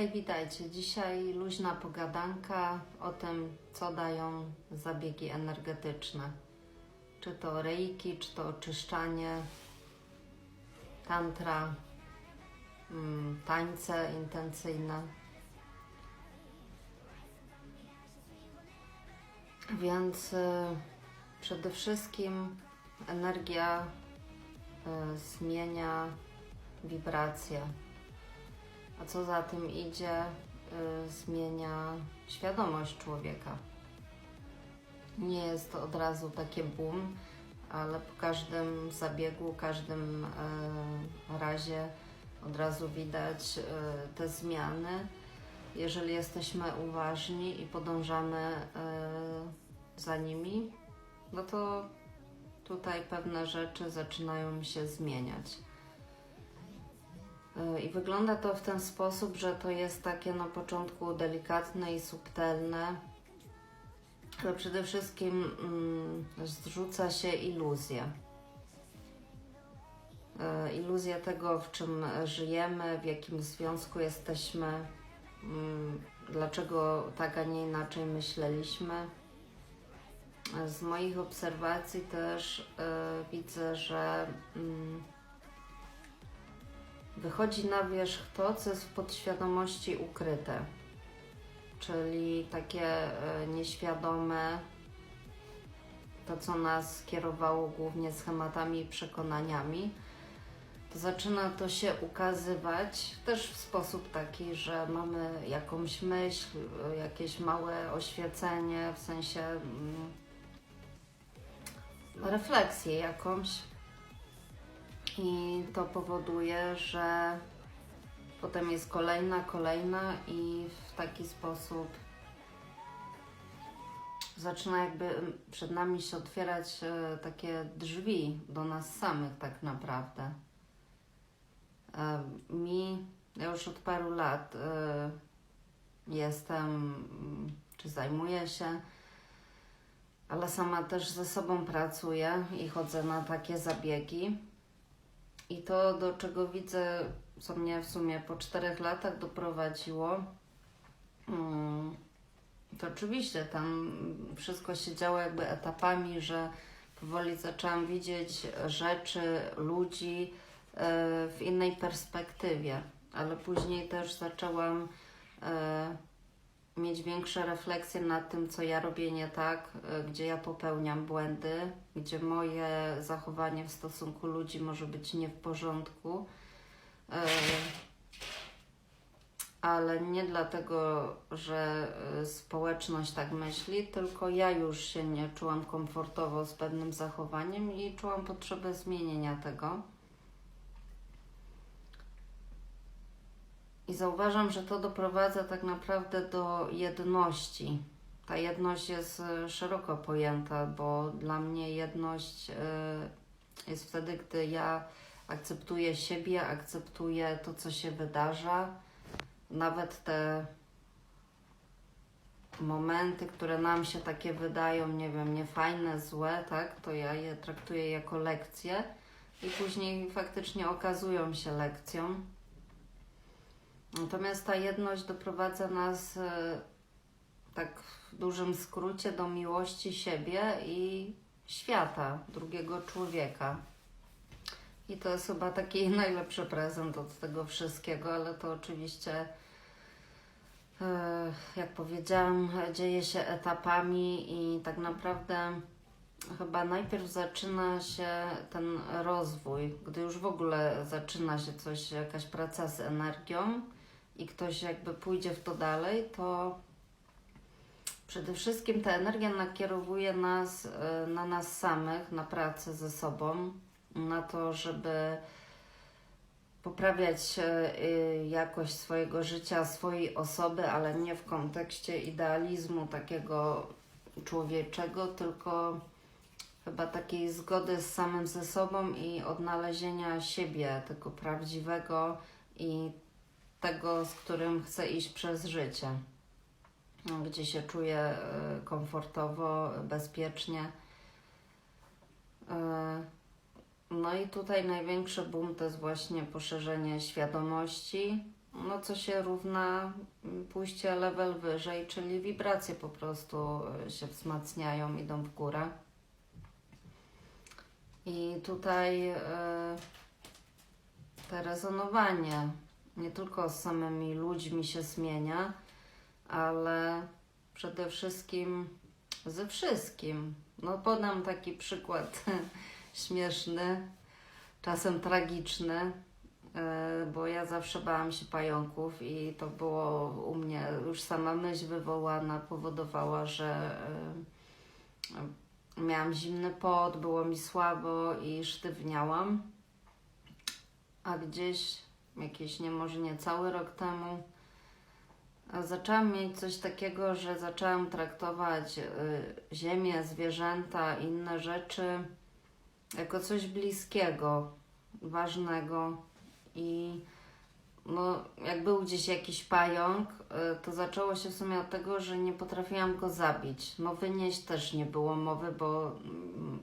Hej, witajcie. Dzisiaj luźna pogadanka o tym, co dają zabiegi energetyczne. Czy to reiki, czy to oczyszczanie, tantra, mm, tańce intencyjne. Więc y, przede wszystkim energia y, zmienia wibracje. A co za tym idzie, y, zmienia świadomość człowieka. Nie jest to od razu takie boom, ale po każdym zabiegu, każdym y, razie od razu widać y, te zmiany. Jeżeli jesteśmy uważni i podążamy y, za nimi, no to tutaj pewne rzeczy zaczynają się zmieniać. I wygląda to w ten sposób, że to jest takie na początku delikatne i subtelne, ale przede wszystkim mm, zrzuca się iluzję. Y, Iluzja tego, w czym żyjemy, w jakim związku jesteśmy, mm, dlaczego tak, a nie inaczej myśleliśmy. Y, Z moich obserwacji też y, widzę, że mm, wychodzi na wierzch to, co jest w podświadomości ukryte, czyli takie e, nieświadome, to co nas kierowało głównie schematami i przekonaniami, to zaczyna to się ukazywać też w sposób taki, że mamy jakąś myśl, jakieś małe oświecenie, w sensie mm, refleksję jakąś, i to powoduje, że potem jest kolejna, kolejna i w taki sposób zaczyna jakby przed nami się otwierać e, takie drzwi do nas samych tak naprawdę. E, Mi, ja już od paru lat e, jestem, czy zajmuję się, ale sama też ze sobą pracuję i chodzę na takie zabiegi. I to, do czego widzę, co mnie w sumie po czterech latach doprowadziło, mm, to oczywiście tam wszystko się działo jakby etapami, że powoli zaczęłam widzieć rzeczy, ludzi e, w innej perspektywie, ale później też zaczęłam e, mieć większe refleksje nad tym, co ja robię nie tak, e, gdzie ja popełniam błędy, gdzie moje zachowanie w stosunku ludzi może być nie w porządku. E, Ale nie dlatego, że e, społeczność tak myśli, tylko ja już się nie czułam komfortowo z pewnym zachowaniem i czułam potrzebę zmienienia tego. I zauważam, że to doprowadza tak naprawdę do jedności. Ta jedność jest e, szeroko pojęta, bo dla mnie jedność e, jest wtedy, gdy ja akceptuję siebie, akceptuję to, co się wydarza, nawet te momenty, które nam się takie wydają, nie wiem, niefajne, złe, tak, to ja je traktuję jako lekcje i później faktycznie okazują się lekcją. Natomiast ta jedność doprowadza nas e, tak w dużym skrócie do miłości siebie i świata, drugiego człowieka. I to jest chyba taki najlepszy prezent od tego wszystkiego, ale to oczywiście, e, jak powiedziałam, dzieje się etapami i tak naprawdę chyba najpierw zaczyna się ten rozwój, gdy już w ogóle zaczyna się coś, jakaś praca z energią i ktoś jakby pójdzie w to dalej, to przede wszystkim ta energia nakierowuje nas e, na nas samych, na pracę ze sobą, na to, żeby poprawiać y, jakość swojego życia, swojej osoby, ale nie w kontekście idealizmu takiego człowieczego, tylko chyba takiej zgody z samym ze sobą i odnalezienia siebie, tego prawdziwego i tego, z którym chcę iść przez życie, No, gdzie się czuję e, komfortowo, bezpiecznie. E, No i tutaj największy boom to jest właśnie poszerzenie świadomości no co się równa pójście level wyżej, czyli wibracje po prostu y, się wzmacniają, idą w górę. I tutaj te rezonowanie nie tylko z samymi ludźmi się zmienia, ale przede wszystkim ze wszystkim. No podam taki przykład śmieszny, czasem tragiczny, e, bo ja zawsze bałam się pająków i to było u mnie już sama myśl wywołana powodowała, że e, miałam zimny pot, było mi słabo i sztywniałam. A gdzieś jakieś nie może nie cały rok temu zaczęłam mieć coś takiego, że zaczęłam traktować y, ziemię, zwierzęta, inne rzeczy jako coś bliskiego, ważnego i no, jak był gdzieś jakiś pająk, y, to zaczęło się w sumie od tego, że nie potrafiłam go zabić. No wynieść też nie było mowy, bo mm,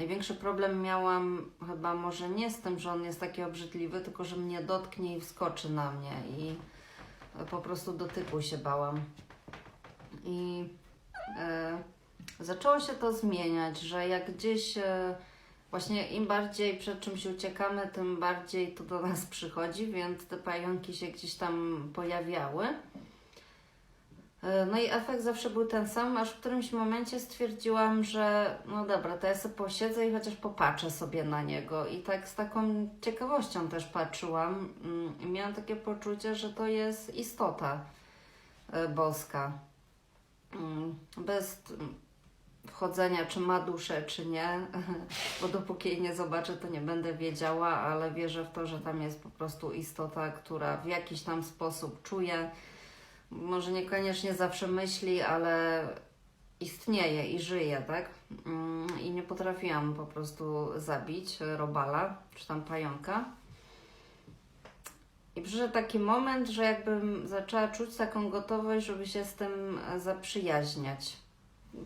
największy problem miałam chyba może nie z tym, że on jest taki obrzydliwy, tylko że mnie dotknie i wskoczy na mnie i po prostu dotyku się bałam. I e, zaczęło się to zmieniać, że jak gdzieś e, właśnie im bardziej przed czymś uciekamy, tym bardziej to do nas przychodzi, więc te pająki się gdzieś tam pojawiały. E, No i efekt zawsze był ten sam, aż w którymś momencie stwierdziłam, że no dobra, to ja sobie posiedzę i chociaż popatrzę sobie na niego. I tak z taką ciekawością też patrzyłam mm, i miałam takie poczucie, że to jest istota e, boska. Mm, Bez mm, wchodzenia, czy ma duszę, czy nie, bo dopóki jej nie zobaczę, to nie będę wiedziała, ale wierzę w to, że tam jest po prostu istota, która w jakiś tam sposób czuje, może niekoniecznie zawsze myśli, ale istnieje i żyje, tak? Mm, I nie potrafiłam po prostu zabić robala czy tam pająka. I przyszedł taki moment, że jakbym zaczęła czuć taką gotowość, żeby się z tym zaprzyjaźniać.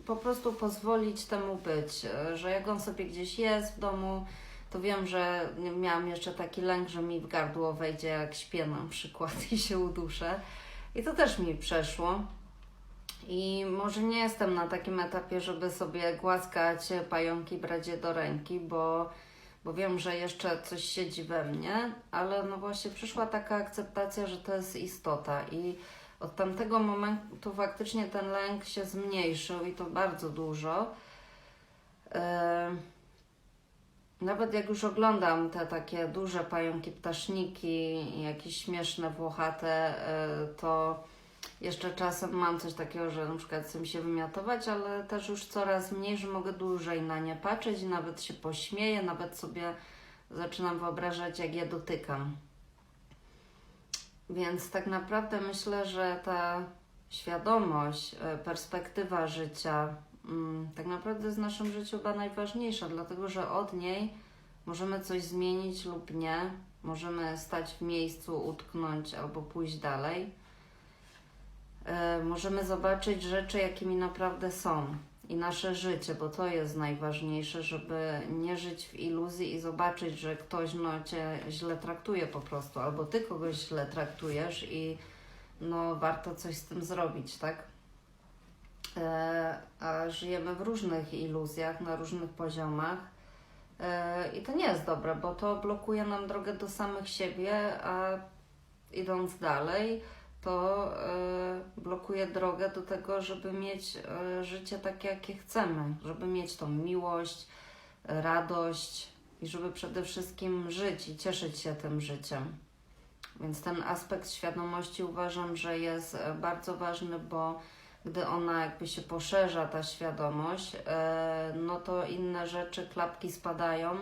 Po prostu pozwolić temu być, że jak on sobie gdzieś jest w domu, to wiem, że miałam jeszcze taki lęk, że mi w gardło wejdzie, jak śpię na przykład i się uduszę. I to też mi przeszło. I może nie jestem na takim etapie, żeby sobie głaskać pająki, brać je do ręki, bo, bo wiem, że jeszcze coś siedzi we mnie, ale no właśnie przyszła taka akceptacja, że to jest istota i od tamtego momentu faktycznie ten lęk się zmniejszył i to bardzo dużo. Yy, Nawet jak już oglądam te takie duże pająki, ptaszniki, jakieś śmieszne, włochate, yy, to jeszcze czasem mam coś takiego, że na przykład chcę się wymiotować, ale też już coraz mniej, że mogę dłużej na nie patrzeć nawet się pośmieję, nawet sobie zaczynam wyobrażać, jak je dotykam. Więc tak naprawdę myślę, że ta świadomość, e, perspektywa życia, tak naprawdę jest w naszym życiu chyba najważniejsza, dlatego że od niej możemy coś zmienić lub nie. Możemy stać w miejscu, utknąć albo pójść dalej. E, możemy zobaczyć rzeczy, jakimi naprawdę są i nasze życie, bo to jest najważniejsze, żeby nie żyć w iluzji i zobaczyć, że ktoś no, cię źle traktuje po prostu, albo ty kogoś źle traktujesz i no, warto coś z tym zrobić, tak? E, a żyjemy w różnych iluzjach, na różnych poziomach. E, I to nie jest dobre, bo to blokuje nam drogę do samych siebie, a idąc dalej, to e, blokuje drogę do tego, żeby mieć życie takie, jakie chcemy, żeby mieć tą miłość, radość i żeby przede wszystkim żyć i cieszyć się tym życiem. Więc ten aspekt świadomości uważam, że jest bardzo ważny, bo gdy ona jakby się poszerza, ta świadomość, e, no to inne rzeczy, klapki spadają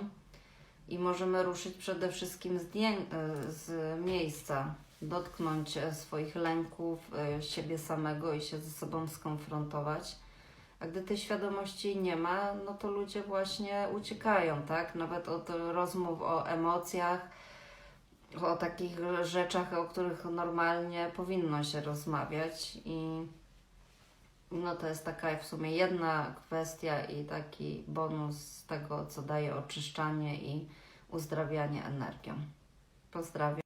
i możemy ruszyć przede wszystkim z, e, z miejsca, dotknąć e, swoich lęków, siebie samego i się ze sobą skonfrontować. A gdy tej świadomości nie ma, no to ludzie właśnie uciekają, tak? Nawet od rozmów o emocjach, o takich rzeczach, o których normalnie powinno się rozmawiać i no to jest taka w sumie jedna kwestia i taki bonus tego, co daje oczyszczanie i uzdrawianie energią. Pozdrawiam.